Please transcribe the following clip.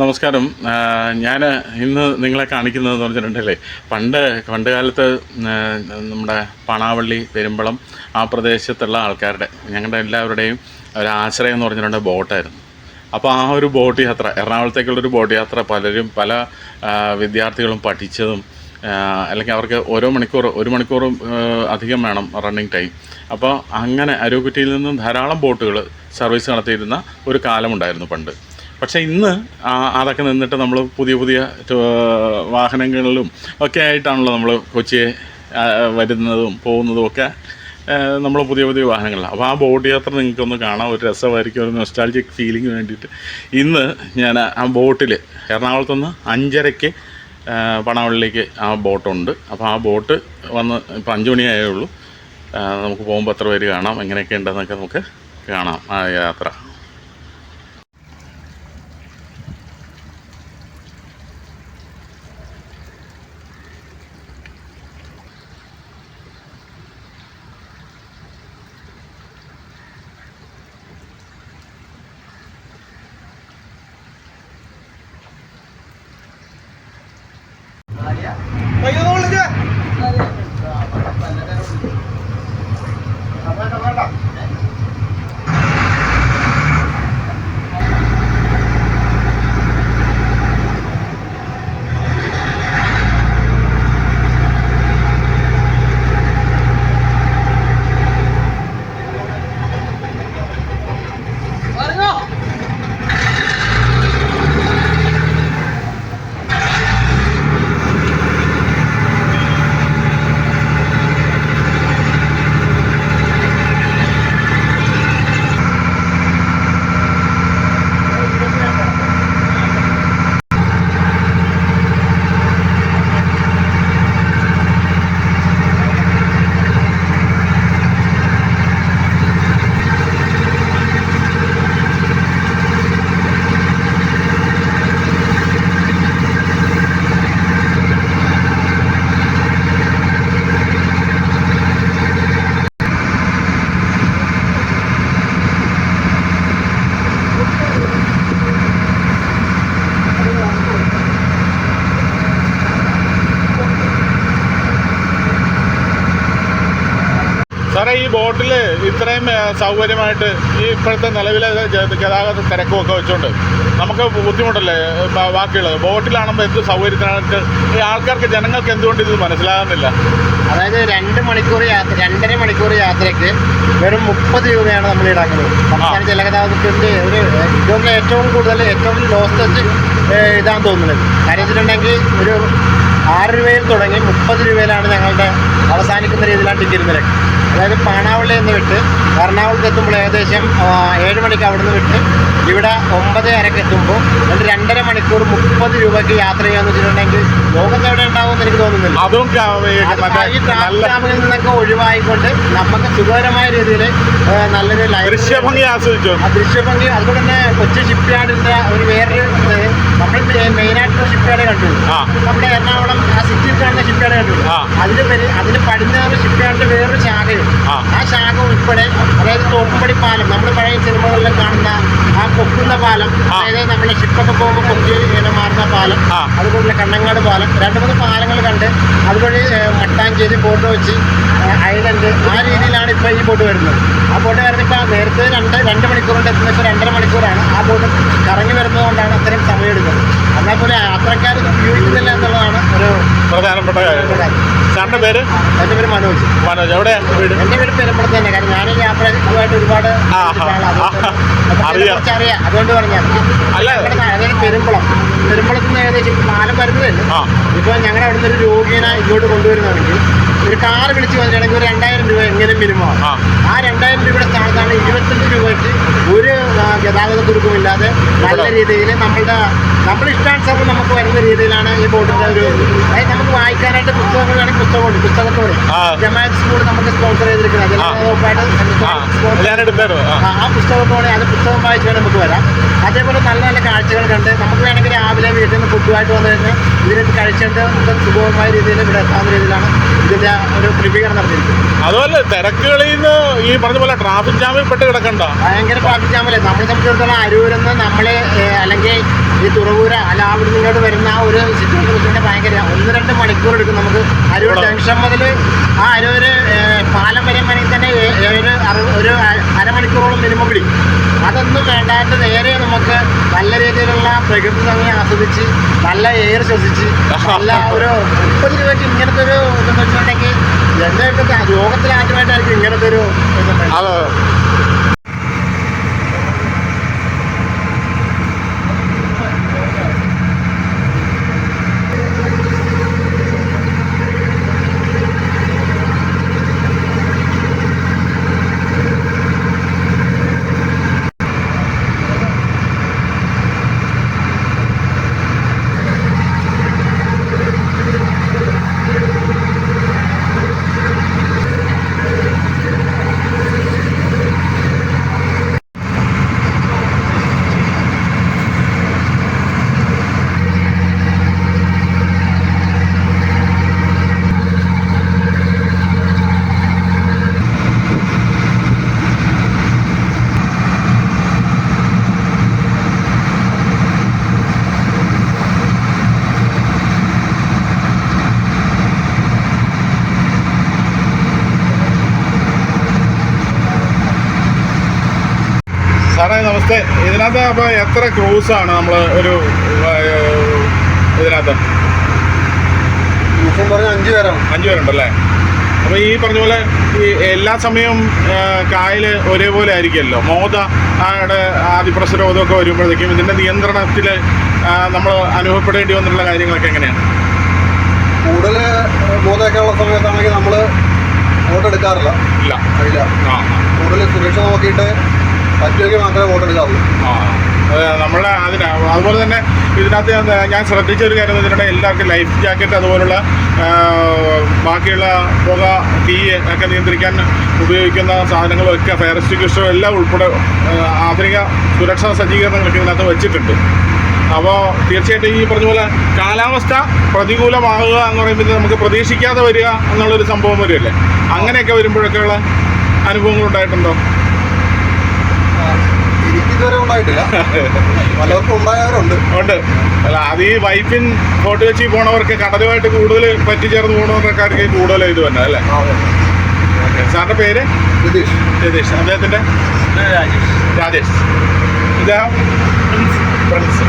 നമസ്കാരം. ഞാൻ ഇന്ന് നിങ്ങളെ കാണിക്കുന്നതെന്ന് പറഞ്ഞിട്ടുണ്ടല്ലേ പണ്ട് പണ്ട് കാലത്ത് ആ, നമ്മുടെ പണാവള്ളി പെരുമ്പളം ആ പ്രദേശത്തുള്ള ആൾക്കാരുടെ ഞങ്ങളുടെ എല്ലാവരുടെയും ഒരു ആശ്രയം എന്ന് പറഞ്ഞിട്ടുണ്ടെങ്കിൽ ബോട്ടായിരുന്നു. അപ്പോൾ ആ ഒരു ബോട്ട് യാത്ര എറണാകുളത്തേക്കുള്ളൊരു ബോട്ട് യാത്ര പലരും പല വിദ്യാർത്ഥികളും പഠിച്ചതും അല്ലെങ്കിൽ അവർക്ക് ഓരോ മണിക്കൂർ ഒരു മണിക്കൂറും അധികം വേണം റണ്ണിങ് ടൈം. അപ്പോൾ അങ്ങനെ അരൂക്കുറ്റിയിൽ നിന്നും ധാരാളം ബോട്ടുകൾ സർവീസ് നടത്തിയിരുന്ന ഒരു കാലമുണ്ടായിരുന്നു പണ്ട്. പക്ഷേ ഇന്ന് അതൊക്കെ നിന്നിട്ട് നമ്മൾ പുതിയ പുതിയ വാഹനങ്ങളിലും ഒക്കെ ആയിട്ടാണല്ലോ നമ്മൾ കൊച്ചിയെ വരുന്നതും പോകുന്നതും ഒക്കെ നമ്മൾ പുതിയ പുതിയ വാഹനങ്ങളിലാണ് അപ്പോൾ ആ ബോട്ട് യാത്ര നിങ്ങൾക്കൊന്ന് കാണാം. ഒരു രസമായിരിക്കും ഒരു നൊസ്റ്റാൾജിക് ഫീലിംഗ് വേണ്ടിയിട്ട്. ഇന്ന് ഞാൻ ആ ബോട്ടിൽ എറണാകുളത്തുനിന്ന് അഞ്ചരയ്ക്ക് പണവള്ളിലേക്ക് ആ ബോട്ടുണ്ട്. അപ്പോൾ ആ ബോട്ട് വന്ന് ഇപ്പം അഞ്ച് മണിയായേ ഉള്ളൂ. നമുക്ക് പോകുമ്പോൾ എത്ര പേര് കാണാം എങ്ങനെയൊക്കെ ഉണ്ടെന്നൊക്കെ നമുക്ക് കാണാം ആ യാത്ര. പയ്യോ സാറേ ഈ ബോട്ടിൽ ഇത്രയും സൗകര്യമായിട്ട് ഈ ഇപ്പോഴത്തെ നിലവിലെ ഗതാഗത തിരക്കും ഒക്കെ വെച്ചുകൊണ്ട് നമുക്ക് ബുദ്ധിമുട്ടല്ലേ? ബാക്കിയുള്ളത്. ബോട്ടിലാണെങ്കിൽ എന്ത് സൗകര്യത്തിനായിട്ട് ഈ ആൾക്കാർക്ക് ജനങ്ങൾക്ക് എന്തുകൊണ്ട് ഇത് മനസ്സിലാകുന്നില്ല? അതായത് രണ്ട് മണിക്കൂർ യാത്ര രണ്ടര മണിക്കൂർ യാത്രയ്ക്ക് വെറും മുപ്പത് രൂപയാണ് നമ്മൾ ഈടാക്കുന്നത്. സംസ്ഥാന ജലഗതാഗതത്തിന്റെ ഒരു ഇതൊന്നും ഏറ്റവും കൂടുതൽ ഏറ്റവും ലോസ്റ്റസ്റ്റ് ഇതാണ് തോന്നുന്നത്. കാര്യം വെച്ചിട്ടുണ്ടെങ്കിൽ ഒരു ആറ് രൂപയിൽ തുടങ്ങി മുപ്പത് രൂപയിലാണ് ഞങ്ങളുടെ അവസാനിക്കുന്ന രീതിയിലാണ് ടിക്കറ്റ് നിരക്ക് അതായത് പാണാവള്ളി എന്ന് വിട്ട് എറണാകുളത്ത് എത്തുമ്പോൾ ഏകദേശം ഏഴ് മണിക്ക് അവിടെ നിന്ന് വിട്ട് ഇവിടെ ഒമ്പത് അരക്ക് എത്തുമ്പോൾ അതിൽ രണ്ടര മണിക്കൂർ മുപ്പത് രൂപയ്ക്ക് യാത്ര ചെയ്യാന്ന് വെച്ചിട്ടുണ്ടെങ്കിൽ ലോകത്ത് എവിടെ ഉണ്ടാവുമെന്ന് എനിക്ക് തോന്നുന്നില്ല. അതും ഈ ട്രാഫിക് ജാമിൽ നിന്നൊക്കെ ഒഴിവായിക്കൊണ്ട് നമുക്ക് സുഖകരമായ രീതിയിൽ നല്ലൊരു ദൃശ്യഭംഗി ആസ്വദിച്ചു? ആ ദൃശ്യഭംഗി അതുകൊണ്ട് തന്നെ കൊച്ചി ഷിപ്പ്യാർഡിന്റെ ഒരു വേറൊരു നമ്മൾ മെയിനായിട്ടുള്ള ഷിപ്പ് യാർഡ് കണ്ടു. നമ്മുടെ എറണാകുളം ആ സിറ്റിയിൽ കാണുന്ന ഷിപ്പ് യാർഡ് കണ്ടു അതിന് അതിന് പടിഞ്ഞാറ് ഷിപ്പ്യാർഡിന്റെ വേറൊരു ശാഖയുണ്ട് ആ. ആ ശാഖ ഉൾപ്പെടെ അതായത് തോപ്പുംപടി പാലം നമ്മൾ പഴയ സിനിമകളിൽ കാണുന്ന ആ പൊക്കുന്ന പാലം. അതായത് നമ്മുടെ ഷിപ്പൊക്കെ പോകുമ്പോൾ പൊക്കി ഇങ്ങനെ മാറുന്ന പാലം. അതുപോലെ കണ്ണങ്ങാട് പാലം രണ്ട് മൂന്ന് പാലങ്ങൾ കണ്ട് അതുവഴി മട്ടാഞ്ചേരി ബോട്ട് വെച്ച് ഐലൻഡ് ആ രീതിയിലാണ് ഇപ്പോൾ ഈ ബോട്ട് വരുന്നത് ആ ബോട്ട് വരുന്നിപ്പോൾ നേരത്തെ രണ്ട് രണ്ട് മണിക്കൂർ കൊണ്ട് എത്തുന്ന ഇപ്പോൾ രണ്ടര മണിക്കൂറാണ് ആ ബോട്ട് കറങ്ങി വരുന്നത് കൊണ്ടാണ് അത്രയും സമയം എടുക്കുന്നത് എന്നാൽ പോലും യാത്രക്കാർ ഉപയോഗിക്കുന്നില്ല എന്നുള്ളതാണ് ഒരു പ്രധാനപ്പെട്ട കാര്യം. സാറിന്റെ പേര്? എന്റെ പേര് മനോജ്. മനോജ്. എവിടെ വീട്? എന്റെ പേര് പെരുമ്പളത്ത് തന്നെ കാരണം ഞാൻ ഈ യാത്ര ഇതുമായിട്ട് ഒരുപാട് ഇതിനെക്കുറിച്ച് അറിയാം. അതുകൊണ്ട് പറഞ്ഞാൽ അല്ല. അതായത് പെരുമ്പളം പെരുമ്പളത്ത് നിന്ന് ഏകദേശം പാലം വരുന്നതല്ലേ ഇപ്പോൾ ഞങ്ങളുടെ അവിടുന്ന് ഒരു രോഗിനെ ഇങ്ങോട്ട് കൊണ്ടുവരുന്നതാണെങ്കിൽ ഒരു കാർ വിളിച്ച് വന്നിട്ടുണ്ടെങ്കിൽ ഒരു രണ്ടായിരം രൂപ എങ്ങനെ മിനിമം ആ. രണ്ടായിരം രൂപയുടെ സ്ഥാനത്താണ് ഇരുപത്തഞ്ച് രൂപയ്ക്ക് ഒരു ഗതാഗത കുറുക്കുമില്ലാതെ നല്ല രീതിയിൽ നമ്മളുടെ നമ്മുടെ ഇഷ്ടാനുസരണം നമുക്ക് വരുന്ന രീതിയിലാണ് ഈ ബോട്ടിന്റെ ഒരു അതായത് നമുക്ക് വായിക്കാനായിട്ട് പുസ്തകങ്ങൾ വേണമെങ്കിൽ പുസ്തകമുണ്ട് പുസ്തകത്തോടെ. ആ. ജമാഅത്ത് സ്കൂൾ നമുക്ക് സ്പോൺസർ ചെയ്തിരിക്കുന്നത്. ആ. പുസ്തകത്തോടെ അത് പുസ്തകം വായിച്ച് വേണം നമുക്ക് വരാം. അതേപോലെ നല്ല നല്ല കാഴ്ചകൾ കണ്ട് നമുക്ക് വേണമെങ്കിൽ രാവിലെ വീട്ടിൽ നിന്ന് ഫുഡുമായിട്ട് വന്നു കഴിഞ്ഞാൽ ഇതിന് കഴിച്ചിട്ട് നമുക്ക് സുഗമമായ രീതിയിൽ ഇവിടെ എത്താവുന്ന രീതിയിലാണ് ഇതിന്റെ ഒരു ക്രമീകരണം നടത്തിയിരിക്കുന്നത് അതുപോലെ തിരക്കുകളിൽ നിന്ന് ഈ പറഞ്ഞ പോലെ ട്രാഫിക് ജാമിൽ പെട്ട് കിടക്കണ്ട. ഭയങ്കര ട്രാഫിക് ജാമല്ലേ നമ്മളെ സംബന്ധിച്ചിടത്തോളം അരൂരിൽ നിന്ന് നമ്മളെ അല്ലെങ്കിൽ ഈ തുറവൂര അല്ല അവിടെ നിന്ന് ഇങ്ങോട്ട് വരുന്ന ആ ഒരു സിറ്റുവേഷൻ ഭയങ്കര ഒന്ന് രണ്ട് മണിക്കൂർ എടുക്കും നമുക്ക്. അരൂർ. ജംഗ്ഷൻ മുതൽ ആ അരൂര് പാലം വരെ വേണമെങ്കിൽ തന്നെ ഒരു ഒരു അരമണിക്കൂറോളം മിനിമം പിടിക്കും അതൊന്നും വേണ്ടാണ്ട് നേരെ നമുക്ക് നല്ല രീതിയിലുള്ള പ്രകൃതി ഭംഗി ആസ്വദിച്ച് നല്ല എയർ ശ്വസിച്ച് നല്ല ഒരു മുപ്പത് രൂപയ്ക്ക് ഇങ്ങനത്തെ ഒരു ഇതെന്ന് വെച്ചിട്ടുണ്ടെങ്കിൽ എന്റെ ലോകത്തിലാദ്യമായിട്ടായിരിക്കും ഇങ്ങനത്തെ ഒരു നമസ്തേ ഇതിനകത്ത് അപ്പോൾ എത്ര ക്രൂസാണ് നമ്മൾ ഒരു ഇതിനകത്ത്? അഞ്ചു പറഞ്ഞ അഞ്ച് പേരാണ്. അഞ്ച് പേരുണ്ടല്ലേ? അപ്പോൾ ഈ പറഞ്ഞ പോലെ ഈ എല്ലാ സമയവും കായൽ ഒരേപോലെ ആയിരിക്കുമല്ലോ. മോദ ആടെ ആദിപ്രസരോധമൊക്കെ വരുമ്പോഴത്തേക്കും ഇതിന്റെ നിയന്ത്രണത്തിൽ നമ്മൾ അനുഭവപ്പെടേണ്ടി വന്നിട്ടുള്ള കാര്യങ്ങളൊക്കെ എങ്ങനെയാണ്? കൂടുതൽ ബോധമൊക്കെ ഉള്ള സമയത്താണെങ്കിൽ നമ്മൾ ഫോട്ടോ എടുക്കാറില്ല ഇല്ല ഇല്ല കൂടുതൽ സുരക്ഷ നോക്കിയിട്ട് പറ്റുമെങ്കിൽ മാത്രമേ വോട്ടെടുക്കാവൂ നമ്മളെ അതിന് അതുപോലെ തന്നെ ഇതിനകത്ത് ഞാൻ ശ്രദ്ധിച്ച ഒരു കാര്യം എന്ന് വെച്ചിട്ടുണ്ടെങ്കിൽ എല്ലാവർക്കും ലൈഫ് ജാക്കറ്റ് അതുപോലുള്ള ബാക്കിയുള്ള പുക തീ ഒക്കെ നിയന്ത്രിക്കാൻ ഉപയോഗിക്കുന്ന സാധനങ്ങളൊക്കെ ഫയർ എക്സ്റ്റിക്യൂഷനും എല്ലാം ഉൾപ്പെടെ ആധുനിക സുരക്ഷാ സജ്ജീകരണങ്ങളൊക്കെ ഇതിനകത്ത് വെച്ചിട്ടുണ്ട്. അപ്പോൾ തീർച്ചയായിട്ടും ഈ പറഞ്ഞ പോലെ കാലാവസ്ഥ പ്രതികൂലമാകുക എന്ന് പറയുമ്പോൾ നമുക്ക് പ്രതീക്ഷിക്കാതെ വരിക എന്നുള്ളൊരു സംഭവം വരുമല്ലേ അങ്ങനെയൊക്കെ വരുമ്പോഴൊക്കെയുള്ള അനുഭവങ്ങൾ ഉണ്ടായിട്ടുണ്ടോ? ഉണ്ടായിട്ടില്ല പലർക്കും ഉണ്ടായവരുണ്ട്. ഉണ്ട്. അല്ല അത് ഈ വൈഫിൻ ഫോർട്ട് വെച്ച് പോണവർക്ക് കടലുമായിട്ട് കൂടുതൽ പറ്റിച്ചേർന്ന് പോണവർക്കാർക്ക് കൂടുതൽ ഇത് തന്നെ അല്ലേ? സാറിന്റെ പേര്? രതീഷ്. രതീഷ്. രാജേഷ്. രാജേഷ്. ഇദ്ദേഹം? പ്രിൻസ്